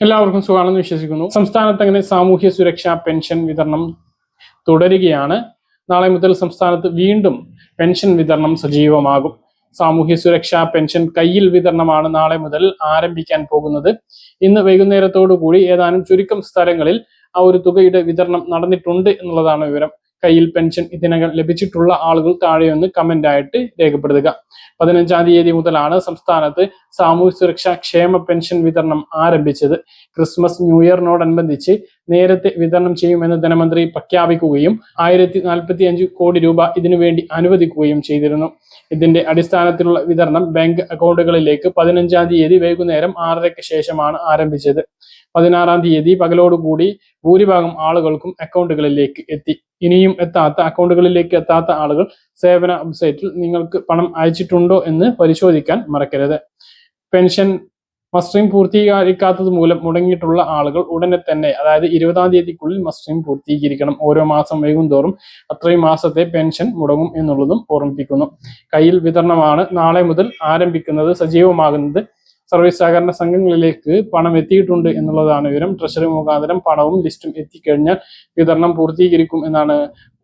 എല്ലാവർക്കും സുഖമാണെന്ന് വിശ്വസിക്കുന്നു. സംസ്ഥാനത്ത് അങ്ങനെ സാമൂഹ്യ സുരക്ഷാ പെൻഷൻ വിതരണം തുടരുകയാണ്. നാളെ മുതൽ സംസ്ഥാനത്ത് വീണ്ടും പെൻഷൻ വിതരണം സജീവമാകും. സാമൂഹ്യ സുരക്ഷാ പെൻഷൻ കയ്യിൽ വിതരണമാണ് നാളെ മുതൽ ആരംഭിക്കാൻ പോകുന്നത്. ഇന്ന് വൈകുന്നേരത്തോടു കൂടി ഏതാനും ചുരുക്കം സ്ഥലങ്ങളിൽ ആ ഒരു തുകയുടെ വിതരണം നടന്നിട്ടുണ്ട് എന്നുള്ളതാണ് വിവരം. കയ്യിൽ പെൻഷൻ ഇതിനകം ലഭിച്ചിട്ടുള്ള ആളുകൾ താഴെ ഒന്ന് കമന്റ് ആയിട്ട് രേഖപ്പെടുത്തുക. പതിനഞ്ചാം തീയതി മുതലാണ് സംസ്ഥാനത്ത് സാമൂഹ്യ സുരക്ഷാ ക്ഷേമ പെൻഷൻ വിതരണം ആരംഭിച്ചത്. ക്രിസ്മസ് ന്യൂ ഇയറിനോടനുബന്ധിച്ച് നേരത്തെ വിതരണം ചെയ്യുമെന്ന് ധനമന്ത്രി പ്രഖ്യാപിക്കുകയും ആയിരത്തി നാൽപ്പത്തി അഞ്ച് കോടി രൂപ ഇതിനുവേണ്ടി അനുവദിക്കുകയും ചെയ്തിരുന്നു. ഇതിന്റെ അടിസ്ഥാനത്തിലുള്ള വിതരണം ബാങ്ക് അക്കൗണ്ടുകളിലേക്ക് പതിനഞ്ചാം തീയതി വൈകുന്നേരം ആറരയ്ക്ക് ശേഷമാണ് ആരംഭിച്ചത്. പതിനാറാം തീയതി പകലോടുകൂടി ഭൂരിഭാഗം ആളുകൾക്കും അക്കൗണ്ടുകളിലേക്ക് എത്തി. ഇനിയും എത്താത്ത അക്കൗണ്ടുകളിലേക്ക് എത്താത്ത ആളുകൾ സേവന വെബ്സൈറ്റിൽ നിങ്ങൾക്ക് പണം അയച്ചിട്ടുണ്ടോ എന്ന് പരിശോധിക്കാൻ മറക്കരുത്. പെൻഷൻ മസ്റ്ററിംഗ് പൂർത്തീകരിക്കാത്തത് മൂലം മുടങ്ങിയിട്ടുള്ള ആളുകൾ ഉടനെ തന്നെ അതായത് ഇരുപതാം തീയതിക്കുള്ളിൽ മസ്റ്ററിംഗ് പൂർത്തീകരിക്കണം. ഓരോ മാസം വൈകും തോറും അത്രയും മാസത്തെ പെൻഷൻ മുടങ്ങും എന്നുള്ളതും ഓർമ്മിപ്പിക്കുന്നു. കയ്യിൽ വിതരണമാണ് നാളെ മുതൽ ആരംഭിക്കുന്നത്. സജീവമാകുന്നത് സർവീസ് സഹകരണ സംഘങ്ങളിലേക്ക് പണം എത്തിയിട്ടുണ്ട് എന്നുള്ളതാണ് വിവരം. ട്രഷറി മുഖാന്തരം പണവും ലിസ്റ്റും എത്തിക്കഴിഞ്ഞാൽ വിതരണം പൂർത്തീകരിക്കും എന്നാണ്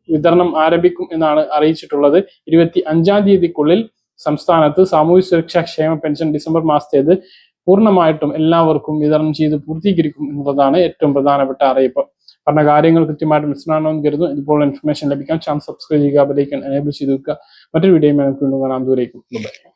വിതരണം ആരംഭിക്കും എന്നാണ് അറിയിച്ചിട്ടുള്ളത്. ഇരുപത്തി അഞ്ചാം തീയതിക്കുള്ളിൽ സംസ്ഥാനത്ത് സാമൂഹ്യ സുരക്ഷാ ക്ഷേമ പെൻഷൻ ഡിസംബർ മാസത്തേത് പൂർണമായിട്ടും എല്ലാവർക്കും വിതരണം ചെയ്ത് പൂർത്തീകരിക്കും എന്നുള്ളതാണ് ഏറ്റവും പ്രധാനപ്പെട്ട അറിയിപ്പ്. പറഞ്ഞ കാര്യങ്ങൾ കൃത്യമായിട്ട് മനസ്സിലാണെന്ന് കരുതുന്നു. ഇതുപോലുള്ള ഇൻഫർമേഷൻ ലഭിക്കാൻ ചാനൽ സബ്സ്ക്രൈബ് ചെയ്യുക ബെലൈക്കൻ എനേബിൾ ചെയ്ത് വെക്കുക. മറ്റൊരു വീഡിയോ നമുക്ക് വീണ്ടും കാണാം. ദൂരേക്കും